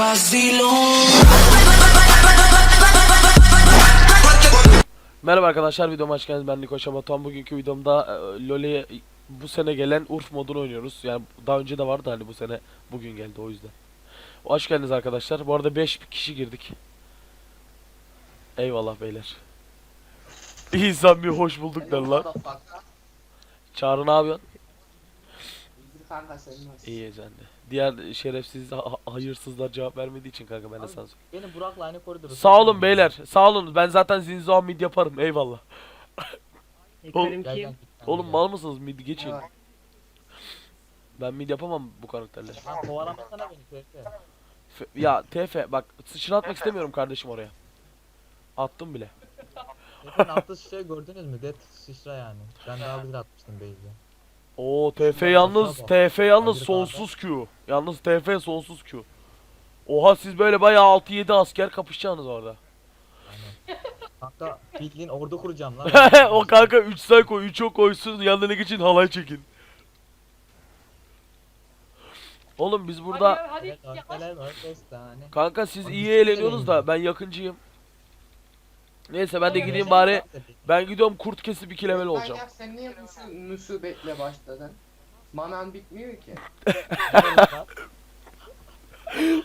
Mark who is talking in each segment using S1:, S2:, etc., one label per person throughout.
S1: vacilón.
S2: Merhaba arkadaşlar videoma hoş geldiniz. Ben Niko Şamatan bugünkü videomda e, LoL'e bu sene gelen Urf modunu oynuyoruz. Yani daha önce de vardı hani bu sene bugün geldi o yüzden. Hoş geldiniz arkadaşlar. Bu arada 5 kişi girdik. Eyvallah beyler. İnsan bir hoş bulduk der lan. Çağrı ne yapıyorsun?
S3: Kanka senin olsun.
S2: İyi sen de Diğer şerefsiz ha- hayırsızlar cevap vermediği için kanka ben de sana söyleyeyim.
S4: Benim Burak'la aynı koridoru.
S2: Sağ olun beyler sağ olun ben zaten Zinzo mid yaparım eyvallah
S4: Gel, gel,
S5: kim?
S4: gel,
S2: Oğlum mal mısınız mid geçin
S3: Evet.
S2: Ben mid yapamam bu karakterle
S4: Lan kovalamasana beni.
S2: F- Ya TF bak sıçratmak istemiyorum kardeşim oraya. Attım bile.
S4: Ferfe'nin attığı şişeyi gördünüz mü? Dead sıçra yani. Ben daha güzel atmıştım base'e.
S2: Oo TF yalnız. TF yalnız sonsuz Q. Yalnız TF sonsuz Q. Oha siz böyle bayağı 6-7 asker kapışacaksınız orada.
S4: Hatta bildiğin ordu kuracağım lan.
S2: o kanka 3 say koy 3'e koysun yanına geçin halay çekin. Oğlum biz burada
S6: Hadi, hadi
S2: kanka siz iyi eğleniyorsunuz da ben yakıncıyım. Neyse ben de gideyim bari. Ben gidiyorum kurt kesip 2 level olacağım.
S3: Sen niye musu, musibetle başladın? Manan bitmiyor ki.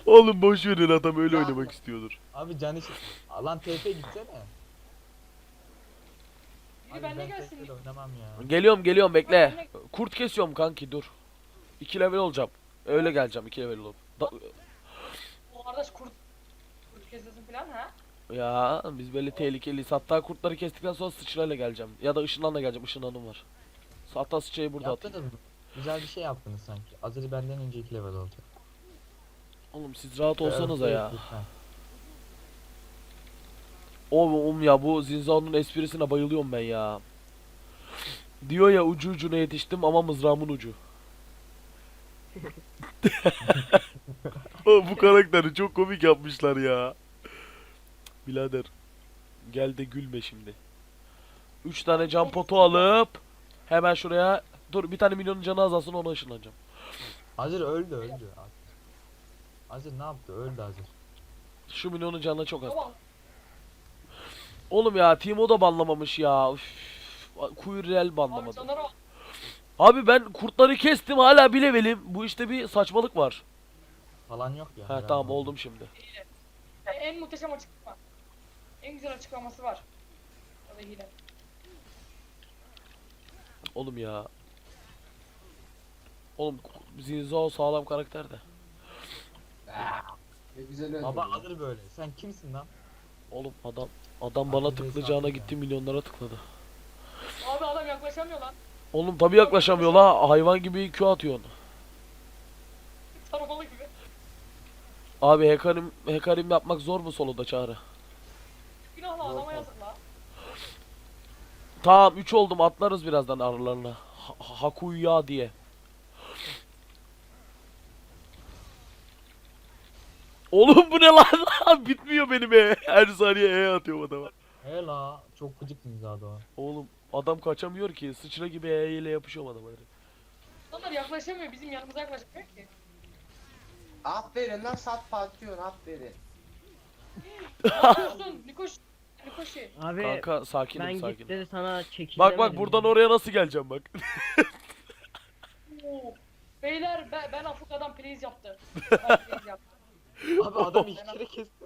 S2: Oğlum boş verin adam öyle oynamak istiyordur.
S4: Abi can işi. Lan TP gitsene.
S6: Biri
S4: Abi
S6: bende
S4: ben
S6: gelsin.
S4: Oynamam ya.
S2: Geliyorum geliyorum bekle. Kurt kesiyorum kanki dur. 2 level olacağım. Öyle geleceğim 2 level olup. Da-
S6: O arkadaş kurt kurt kesesin falan ha.
S2: Ya biz böyle tehlikeliyiz. Hatta kurtları kestikten sonra sıçrayla geleceğim. Ya da ışınlanla geleceğim. Işınlanım var. Hatta sıçrayı burada atayım.
S4: Yaptınız mı? Güzel bir şey yaptınız sanki. Azri benden önce 2 level olacak.
S2: Oğlum siz rahat olsanıza ya.
S4: Lütfen.
S2: Oğlum ya bu Zinza'nın esprisine bayılıyorum ben ya. Diyor ya ucu ucuna yetiştim ama mızrağımın ucu. Oğlum bu karakteri çok komik yapmışlar ya. Birader gel de gülme şimdi. 3 tane can potu alıp hemen şuraya dur bir tane milyonun canı azalsın ona ışınlanacağım.
S4: Hazır öldü öldü. Hazır ne yaptı? Öldü Hazır.
S2: Şu milyonun canına çok az.
S6: Tamam.
S2: Oğlum ya Timo da banlamamış ya. Üf. Kuyurel
S6: Abi
S2: banlamadı.
S6: canlara bak.
S2: Abi ben kurtları kestim hala bir levelim. Bu işte bir saçmalık var.
S4: Falan yok ya.
S2: Ha
S4: herhalde.
S2: tamam oldum şimdi.
S6: En muhteşem açıklama. En güzel açıklaması var. O da hile.
S2: Oğlum ya. Oğlum Zinzo sağlam karakter de.
S3: Ne güzel öldü.
S4: Baba hazır böyle. Sen kimsin lan?
S2: Oğlum adam adam bana
S4: Abi
S2: tıklayacağına
S4: hesabı
S2: gitti milyonlara tıkladı.
S6: Abi adam yaklaşamıyor lan.
S2: Oğlum tabi yaklaşamıyor la hayvan gibi Q atıyorsun.
S6: Taramalı gibi.
S2: Abi hekarim hekarim yapmak zor mu soloda çağrı?
S6: Günahlı adama yazık la.
S2: Tamam 3 oldum atlarız birazdan aralarına. Ha Hakuya diye. Oğlum bu ne lan? Bitmiyor benim e. Her saniye E atıyorum adama.
S4: He la. Çok gıcık mizahı o.
S2: Oğlum adam kaçamıyor ki. Sıçra gibi E ile yapışıyorum adama.
S6: Onlar yaklaşamıyor. Bizim yanımıza yaklaşamıyor ki.
S3: Aferin lan sat patron aferin.
S6: Ne yapıyorsun? Nikoş.
S5: Abi
S2: Kanka sakinim
S5: ben
S2: sakinim.
S5: git dedi sana çekil
S2: Bak bak
S5: demedim
S2: buradan
S5: mi?
S2: oraya nasıl geleceğim bak.
S6: Beyler ben, ben Afrika'dan please yaptı. Ben please yaptı.
S4: Abi adam iki kere kesti.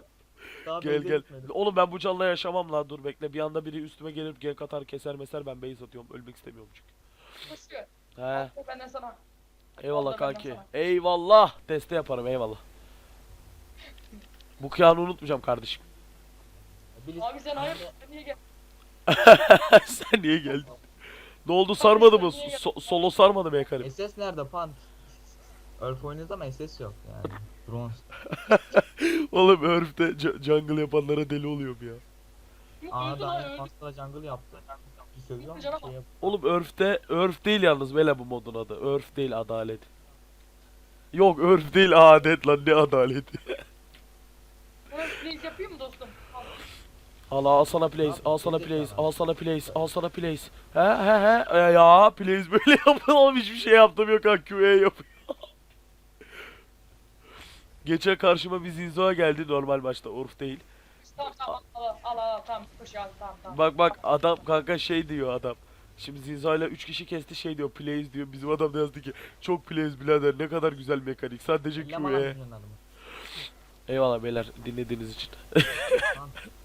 S4: Daha
S2: gel gel.
S4: gitmedi.
S2: Oğlum ben bu canla yaşamam la dur bekle. Bir anda biri üstüme gelip gank atar keser meser ben base atıyorum. Ölmek istemiyorum çünkü.
S6: Koşuyor.
S2: He.
S6: O benden sana.
S2: Eyvallah
S6: Vallahi benden
S2: kanki.
S6: sana.
S2: Eyvallah. Deste yaparım eyvallah. Bu kıyağını unutmayacağım kardeşim.
S6: Abi sen hayır. Sen niye gel?
S2: Sen niye geldin? Ne oldu sarmadı mı? So- solo sarmadı mı yakarım?
S4: SS nerede pan? Earth oynuyoruz ama SS yok yani. Bronze.
S2: Oğlum j- jungle yapanlara deli oluyorum ya.
S6: Yok
S4: Aa
S6: öldü
S4: daha
S6: lan öldü.
S4: Master'a jungle yaptı. Bir sövüyorum
S6: Cana
S4: bir şey yap.
S2: Oğlum Earth'te Earth değil yalnız böyle bu modun adı. Earth değil adalet. Yok Earth değil adet lan ne adaleti.
S6: Böyle please yapayım mı dostum? Al.
S2: Al sana place, al sana place, al sana place, al sana place. He he he E, ya place böyle yapın oğlum hiçbir şey yaptım yok ha QA yapıyor. Geçen karşıma bir Zinzo'a geldi normal maçta Urf değil.
S6: Tamam tamam al al al al tamam koş ya tamam tamam.
S2: Bak bak adam kanka şey diyor adam. Şimdi Zinzo ile 3 kişi kesti şey diyor plays diyor. Bizim adam da yazdı ki çok plays birader ne kadar güzel mekanik sadece
S4: adamı.
S2: Eyvallah beyler dinlediğiniz için.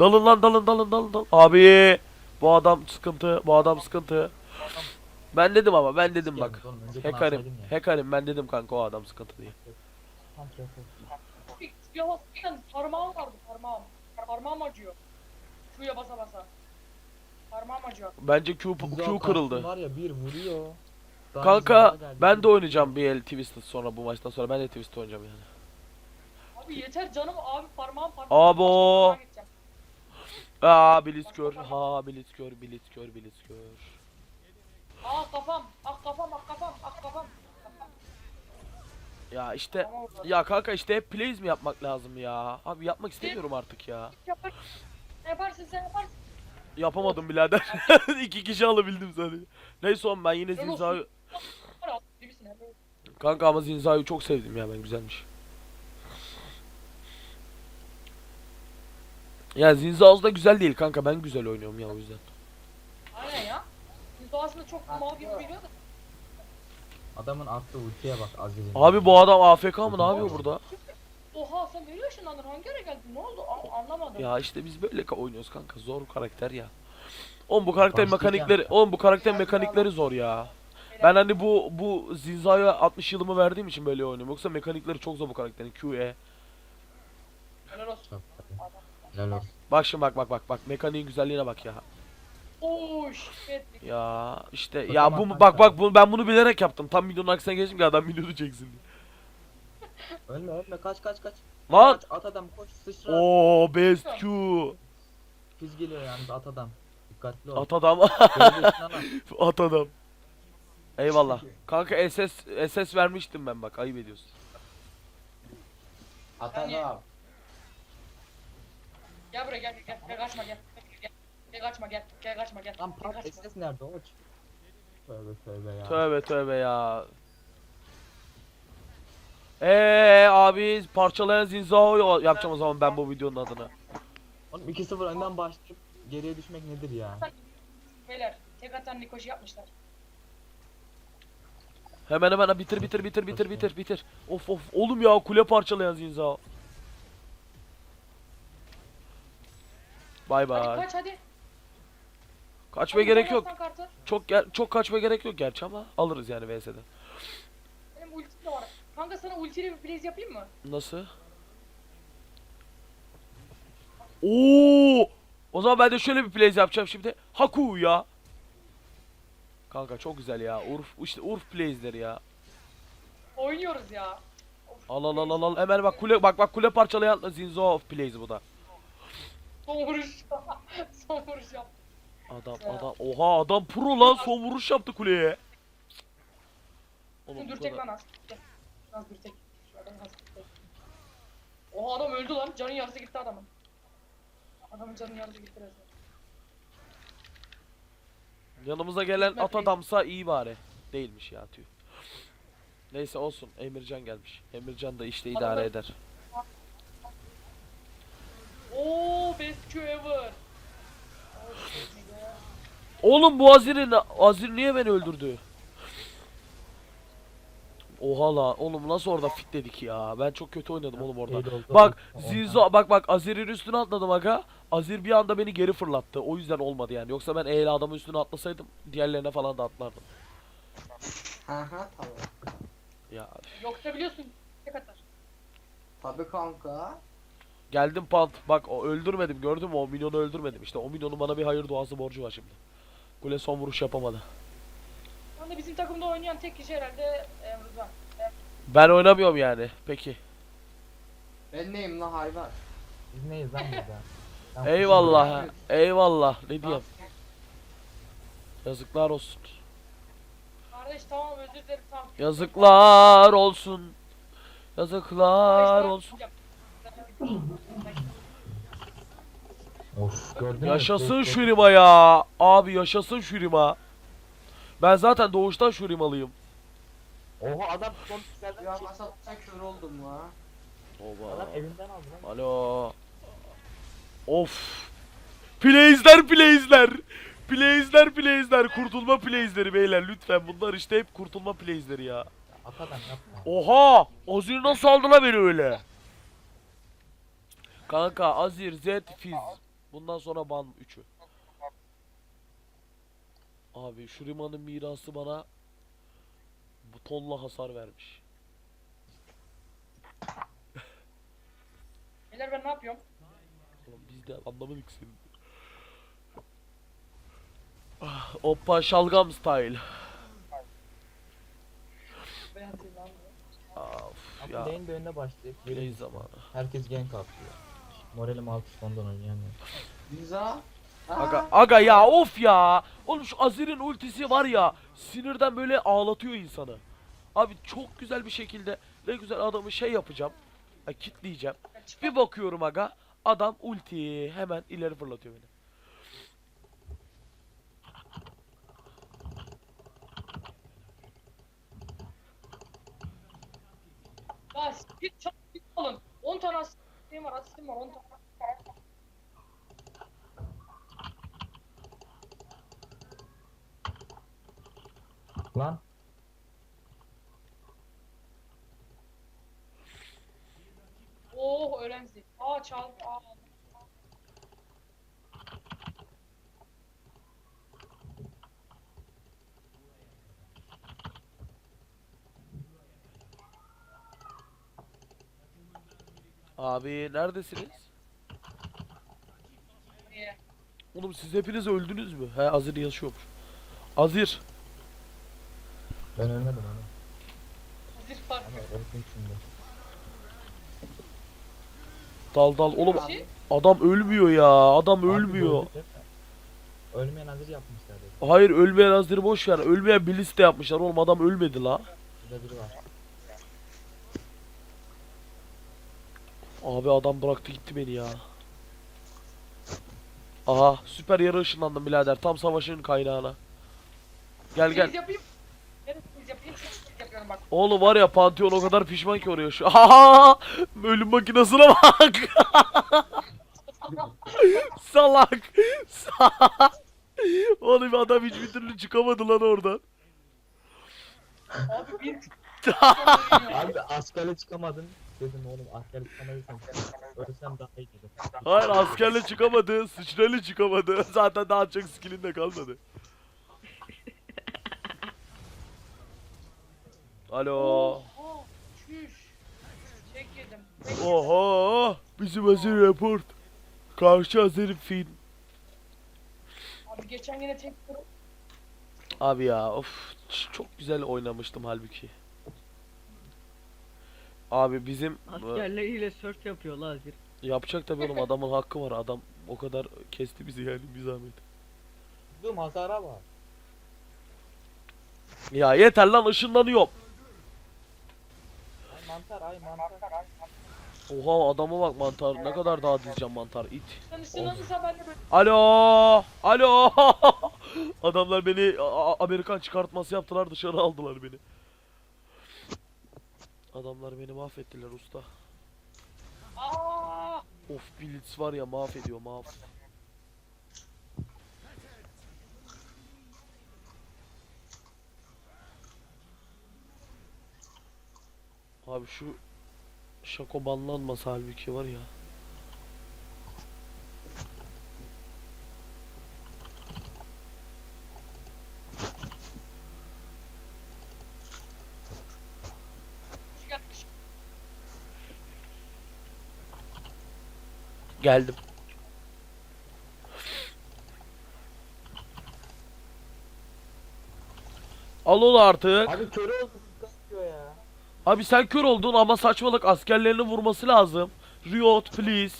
S2: Dalın lan dalın dalın dalın dalın. Abi bu adam sıkıntı bu adam sıkıntı. Ben dedim ama ben dedim bak. Hekarim hekarim ben dedim kanka o adam sıkıntı diye.
S6: Parmağım vardı parmağım. Parmağım acıyor. Şuraya basa basa. Parmağım acıyor.
S2: Bence Q, Q kırıldı.
S4: Var ya bir vuruyor. Daha
S2: Kanka
S4: güzel geldi.
S2: ben de oynayacağım bir el Twisted sonra bu maçtan sonra ben de Twisted oynayacağım yani.
S6: Abi yeter canım abi parmağım parmağım.
S2: Abo. Aa Blitzkör ha Blitzkör Blitzkör Blitzkör.
S6: Ah kafam. Ah kafam ah kafam ah kafam.
S2: Ya işte ya kanka işte hep plays mi yapmak lazım ya? Abi yapmak istemiyorum artık ya.
S6: Yapar. Ne yaparsın sen yaparsın.
S2: Yapamadım birader. İki kişi alabildim sadece. Neyse oğlum ben yine. Zinza'yı kanka ama Zinza'yı çok sevdim ya ben güzelmiş. Ya Zinza da güzel değil kanka ben güzel oynuyorum ya o yüzden.
S6: Aynen ya. Biz doğasında çok mal gibi biliyor da.
S4: Adamın attığı ultiye bak Aziz'in.
S2: Abi bu adam AFK mı ne yapıyor burada?
S6: Oha sen böyle yaşındandın hangi ara geldin ne oldu A- anlamadım.
S2: Ya işte biz böyle ka- oynuyoruz kanka zor karakter ya. Oğlum bu karakter
S4: Başlayacağım.
S2: mekanikleri, oğlum bu karakter mekanikleri zor ya. Ben hani bu bu Zinza'ya 60 yılımı verdiğim için böyle oynuyorum. Yoksa mekanikleri çok zor bu karakterin. QE.
S6: Helal olsun.
S4: Helal olsun.
S2: Bak şimdi bak bak bak bak mekaniğin güzelliğine bak ya.
S6: Oo shit.
S2: Ya işte ya bu
S4: kanka.
S2: bak bak bunu ben bunu bilerek yaptım. Tam milyonun aksine geçtim ki adam milyonu çeksin diye.
S4: Ölme ölme kaç kaç kaç.
S2: Lan!
S4: Kaç, at adam koş sıçra.
S2: Oo best Q.
S4: Füz geliyor yani at adam. Dikkatli ol.
S2: At adam.
S4: Göreceksin ama.
S2: At adam. Eyvallah. Kanka SS SS vermiştim ben bak ayıp ediyorsun.
S3: Atalım.
S6: Gel buraya gel gel gel kaçma gel. Gel, gel kaçma gel. Gel kaçma gel.
S4: Lan
S6: Gel
S4: pat
S6: kaçma.
S4: SS nerede o? Tövbe tövbe ya.
S2: Tövbe tövbe ya. Eee abi parçalayan Zinzao yapacağım o zaman ben bu videonun adını.
S4: Oğlum 2-0 önden başlayıp geriye düşmek nedir ya?
S6: Beyler tek atan Nikoş'u yapmışlar.
S2: Hemen hemen bitir bitir bitir bitir bitir bitir. Of of oğlum ya kule parçalayan Zinzao. Bay
S6: Hadi
S2: bay.
S6: kaç hadi.
S2: Kaçmaya
S6: Hadi
S2: gerek yok.
S6: kartı.
S2: Çok ger- çok kaçmaya gerek yok gerçi ama alırız yani VS'de.
S6: Benim ultim de var. Kanka sana ultiyle bir blaze yapayım mı?
S2: Nasıl? Oo! O zaman ben de şöyle bir plays yapacağım şimdi. Haku ya. Kanka çok güzel ya. Urf işte Urf plays'leri ya.
S6: Oynuyoruz ya. Of,
S2: Al al al al al. Hemen bak kule bak bak kule parçalayan Zinzo of plays bu da.
S6: Son vuruş. Son vuruş yap.
S2: Adam
S6: Ya.
S2: adam oha adam pro lan son vuruş yaptı kuleye. Oğlum
S6: Dur
S2: bu
S6: tek
S2: kadar.
S6: lan az. Az dur tek. Şuradan az dur tek. Oha adam öldü lan. Canın yarısı gitti adamın. Adamın canın yarısı gitti resmen.
S2: Yanımıza gelen at adamsa iyi bari. Değilmiş ya tüh. Neyse olsun. Emircan gelmiş. Emircan da işte idare
S6: Adam-
S2: eder.
S6: Oo best Q ever.
S2: Oğlum bu Azir'i na- Azir niye beni öldürdü? Oha la oğlum nasıl orada fitledik ya. Ben çok kötü oynadım oğlum orada. Bak. Zinzo bak bak Azir'in üstüne atladım aga. Azir bir anda beni geri fırlattı. O yüzden olmadı yani. Yoksa ben eğri adamın üstüne atlasaydım diğerlerine falan da atlardım.
S3: Aha tabii.
S2: Ya
S6: Yoksa biliyorsun tek atar.
S3: Tabii kanka.
S2: Geldim pant. Bak o öldürmedim gördün mü o milyonu öldürmedim. İşte o milyonun bana bir hayır duası borcu var şimdi. Kule son vuruş yapamadı.
S6: Şu anda bizim takımda oynayan tek kişi herhalde Emruzan.
S2: Ben oynamıyorum yani. Peki.
S3: Ben neyim lan hayvan?
S4: Biz neyiz lan burada? Ben
S2: Eyvallah. Eyvallah. Ne diyeyim? Yazıklar olsun.
S6: Kardeş tamam özür dilerim tamam.
S2: Yazıklar olsun. Yazıklar
S6: Kardeş,
S2: olsun.
S6: tamam.
S4: Of gördün mü?
S2: Yaşasın Şurima ya. Abi yaşasın Şurima. Ben zaten doğuştan Şurimalıyım.
S4: Oha adam son güzelden
S3: Ya
S4: çekti.
S3: masa kör oldum la.
S2: Oba.
S4: Adam evinden aldı lan.
S2: Alo. Of. Plays'ler plays'ler. Plays'ler plays'ler. Kurtulma plays'leri beyler lütfen. Bunlar işte hep kurtulma plays'leri ya.
S4: Atadan yapma.
S2: Oha! Azir nasıl aldı la beni öyle? Kanka Azir, Zed, Fizz. Bundan sonra ban 3'ü. Abi Shuriman'ın mirası bana bu tonla hasar vermiş.
S6: Beyler ben ne yapıyorum?
S2: Oğlum biz de anlamadık seni. Ah, Oppa şalgam style.
S6: Ben atayım lan.
S2: Of
S4: Ama
S2: ya.
S4: lane bir önüne başlayıp
S2: Play zamanı.
S4: herkes gank atlıyor. Moralim alt ondan oynayamıyorum.
S3: Liza.
S2: Aga, aga ya of ya. Oğlum şu Azir'in ultisi var ya sinirden böyle ağlatıyor insanı. Abi çok güzel bir şekilde ne güzel adamı şey yapacağım. Ha, kitleyeceğim. Bir bakıyorum aga adam ulti hemen ileri fırlatıyor beni.
S6: Ya git çabuk git oğlum. 10 tane asistim var asistim var 10 tane.
S4: Lan
S6: Oh öğrenci. Aa çal. Aa.
S2: Abi neredesiniz? Oğlum siz hepiniz öldünüz mü? He Azir yaşıyormuş. Azir.
S4: ben ölmedim onu.
S6: Azir var.
S4: Ama öldüm şimdi.
S2: Dal dal. Oğlum
S6: Şey,
S2: adam ölmüyor ya. Adam
S4: Abi
S2: ölmüyor.
S4: öldü değil mi? Ölmeyen hazır yapmışlar dedi.
S2: Hayır ölmeyen Azir'i boş ver. Ölmeyen Bliss de yapmışlar oğlum adam ölmedi la.
S4: Burada biri var.
S2: Abi adam bıraktı gitti beni ya. Aha süper yarı ışınlandım birader tam savaşın kaynağına. Gel gel.
S6: Freeze yapayım. Gel freeze yapayım. Freeze yapıyorum bak.
S2: Oğlum var ya Pantheon o kadar pişman ki oraya şu. Aha! Ölüm makinesine bak. Salak. Salak. Oğlum adam hiçbir türlü çıkamadı lan oradan.
S6: Abi bir
S4: Abi askerle çıkamadın. Dedim oğlum askerle çıkamadıysam ölsem daha iyi dedim.
S2: Hayır askerle çıkamadı. Sıçrayla çıkamadı. Zaten daha çok skillin de kalmadı. Alo.
S6: Oha. Çüş. Çek yedim.
S2: Oha! Bizim Azir report. Karşı Azir fin.
S6: Abi geçen yine tek
S2: Abi ya of çok güzel oynamıştım halbuki. Abi bizim
S5: Askerleriyle sörf yapıyor la Azir.
S2: yapacak tabii oğlum adamın hakkı var. Adam o kadar kesti bizi yani bir zahmet.
S4: Dur hasara var.
S2: Ya yeter lan ışınlanıyorum.
S4: Ay mantar ay mantar. Ay.
S2: Oha adama bak mantar ne kadar daha diyeceğim mantar it. Alo! Alo! Adamlar beni A- A- Amerikan çıkartması yaptılar dışarı aldılar beni. Adamlar beni mahvettiler usta.
S6: Aa!
S2: Of Blitz var ya mahvediyor mahv. Abi şu Şako banlanmasa halbuki var ya. Geldim. Al onu artık.
S4: Abi körü oldu sıkıyor ya.
S2: Abi sen kör oldun ama saçmalık askerlerini vurması lazım. Riot please.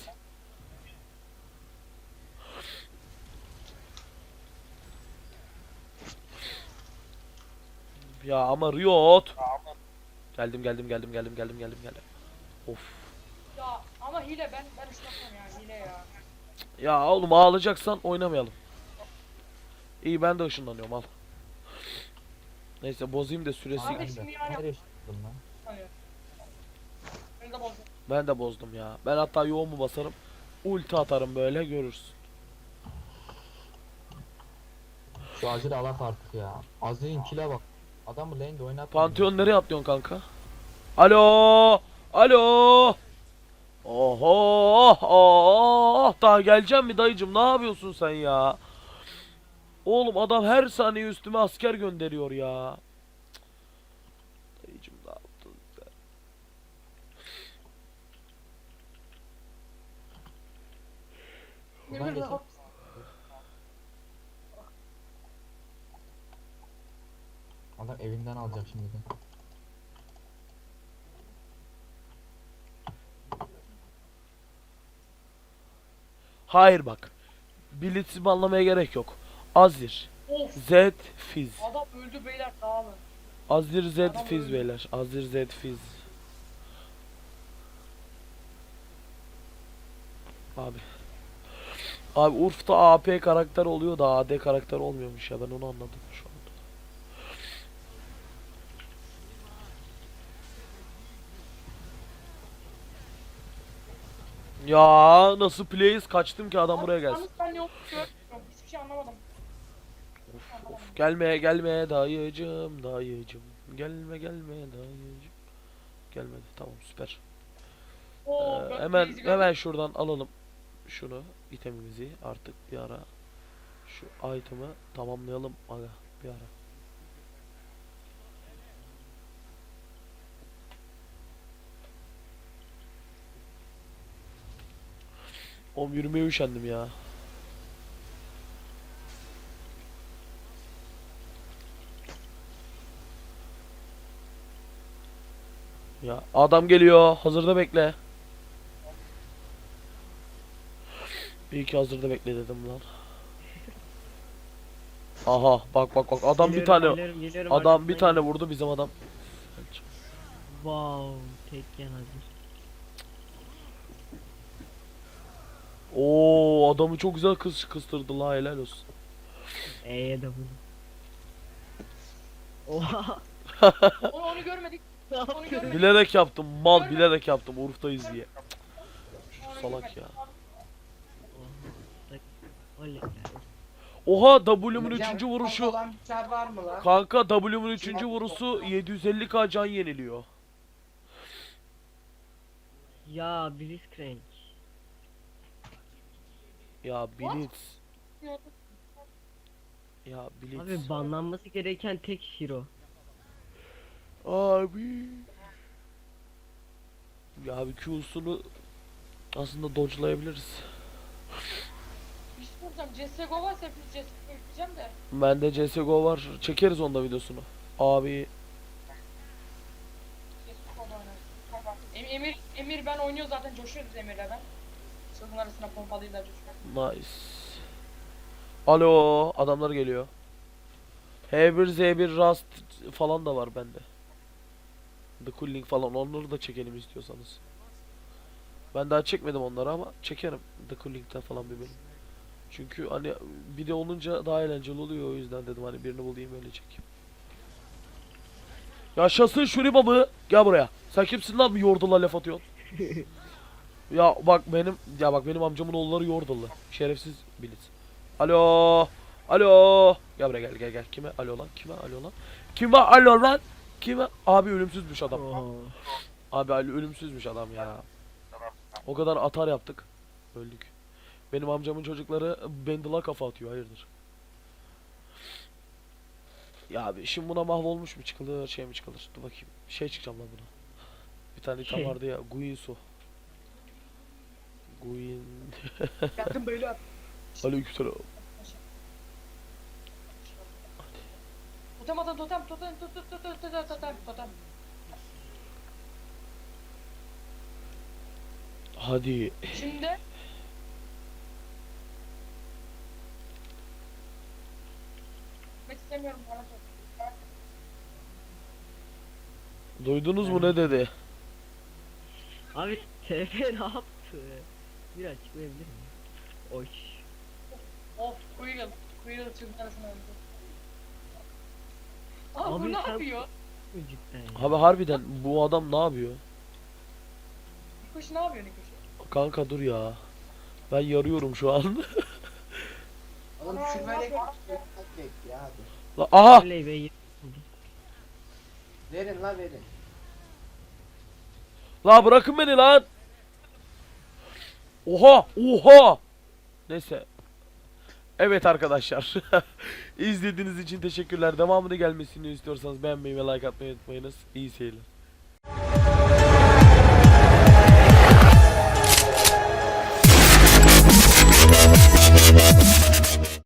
S2: Ya ama Riot. Geldim geldim geldim geldim geldim geldim geldim. Of.
S6: Ya ama hile ben ben ıslatmam ya. Ya
S2: oğlum ağlayacaksan oynamayalım. İyi ben de ışınlanıyorum al. Neyse bozayım da süresi.
S6: Abi, şimdi yani-
S4: Nereye lan?
S6: De.
S2: Ben de bozdum ya. Ben hatta yoğun mu basarım. Ulti atarım böyle görürsün.
S4: Şu Azir'i alak artık ya. Azir'in kile bak. Adamı lane'de oynatmıyor.
S2: Pantheon nereye atlıyorsun kanka? Alo! Alo! Oho! Oh! Daha geleceğim mi dayıcım? Ne yapıyorsun sen ya? Oğlum adam her saniye üstüme asker gönderiyor ya. Dayıcım ne yaptın sen?
S4: Adam evinden alacak şimdi de.
S2: Hayır bak. Blitz'i anlamaya gerek yok. Azir.
S6: Of.
S2: Z Fizz.
S6: Adam öldü beyler dağılın.
S2: Azir Z
S6: Adam
S2: Fizz
S6: öldü.
S2: beyler. Azir Z Fizz. Abi. Abi Urf'ta AP karakter oluyor da AD karakter olmuyormuş ya ben onu anladım şu anda. Ya nasıl plays? Kaçtım ki adam buraya gelsin.
S6: Ben görmüyorum. Hiçbir şey anlamadım.
S2: Of of. Gelme gelme dayıcım dayıcım. Gelme gelme dayıcım. Gelmedi tamam süper.
S6: Oo,
S2: Ee, hemen hemen şuradan alalım şunu itemimizi. Artık bir ara şu item'ı tamamlayalım. Aga bir ara Oğlum yürümeye üşendim ya. Ya adam geliyor. Hazırda bekle. İyi ki hazırda bekle dedim lan. Aha bak bak bak adam bir
S5: Geliyorum,
S2: tane
S5: geliyorum, geliyorum,
S2: adam bir tane vurdu bizim adam.
S5: Wow, tek yan hazır.
S2: Oo adamı çok güzel kız kıstırdı la helal olsun.
S5: E'ye de vurdu. Oha,
S6: Onu, onu görmedik. Onu görmedik.
S2: Bilerek yaptım mal bilerek yaptım Urf'tayız diye. Şu salak ya. Oha W'mun
S3: Hocam,
S2: 3. vuruşu.
S3: Olan bir var mı lan?
S2: Kanka W'mun 3. vuruşu 750k can yeniliyor.
S5: Ya Blitzcrank.
S2: Ya Blitz. Ya Blitz.
S5: Abi banlanması gereken tek hero.
S2: Abi. Ya abi Q'sunu aslında dodge'layabiliriz.
S6: Bir şey soracağım. CSGO varsa hepiniz CSGO yükleyeceğim de.
S2: Bende CSGO var. Çekeriz onda videosunu. Abi
S6: CSGO oynarız. Tamam. Em- Emir, Emir ben oynuyor zaten coşuyoruz Emir'le ben. Sözün arasına pompalıyla coşuyoruz.
S2: nice. Alo adamlar geliyor. H1 Z1 Rust falan da var bende. The Cooling falan onları da çekelim istiyorsanız. Ben daha çekmedim onları ama çekerim The Cooling'den falan bir bölüm. Çünkü hani bir de olunca daha eğlenceli oluyor o yüzden dedim hani birini bulayım öyle çekeyim. Yaşasın Şuri babı. Gel buraya. Sen kimsin lan bir yordula laf atıyorsun? ya bak benim ya bak benim amcamın oğulları yordullu. Şerefsiz bilit. Alo. Alo. Gel buraya gel gel gel. Kime alo lan? Kime alo lan? Kime alo lan? Kime? Abi ölümsüzmüş adam.
S5: Oo.
S2: Abi Ali ölümsüzmüş adam ya. O kadar atar yaptık. Öldük. Benim amcamın çocukları Bendil'a kafa atıyor hayırdır. Ya abi şimdi buna mahvolmuş mu çıkılır şey mi çıkılır? Dur bakayım. Şey çıkacağım lan buna. Bir tane
S5: Şey.
S2: vardı ya. Guinsu. Guin.
S6: Geldim beyler.
S2: Aleykümselam.
S6: Totem atın totem totem totem totem totem totem totem.
S2: Hadi.
S6: Şimdi Gitmek istemiyorum bana sor.
S2: Duydunuz mu ne dedi?
S5: Abi TF ne yaptı? Bir açıklayabilir miyim? Oy.
S6: Of Quirrell. Quirrell çılgın arasına öldü. Aa
S5: Abi
S6: bu ne
S5: sen-
S6: yapıyor?
S5: Cidden ya.
S2: Abi harbiden bu adam ne yapıyor?
S6: Nikoş ne yapıyor Nikoş?
S2: Kanka dur ya. Ben yarıyorum şu an.
S3: Oğlum şu melek ya hadi.
S2: La- Aha!
S5: Oley be.
S3: Verin la verin.
S2: La bırakın beni lan. Oha! Oha! Neyse. Evet arkadaşlar. İzlediğiniz için teşekkürler. Devamını gelmesini istiyorsanız beğenmeyi ve like atmayı unutmayınız. İyi seyirler.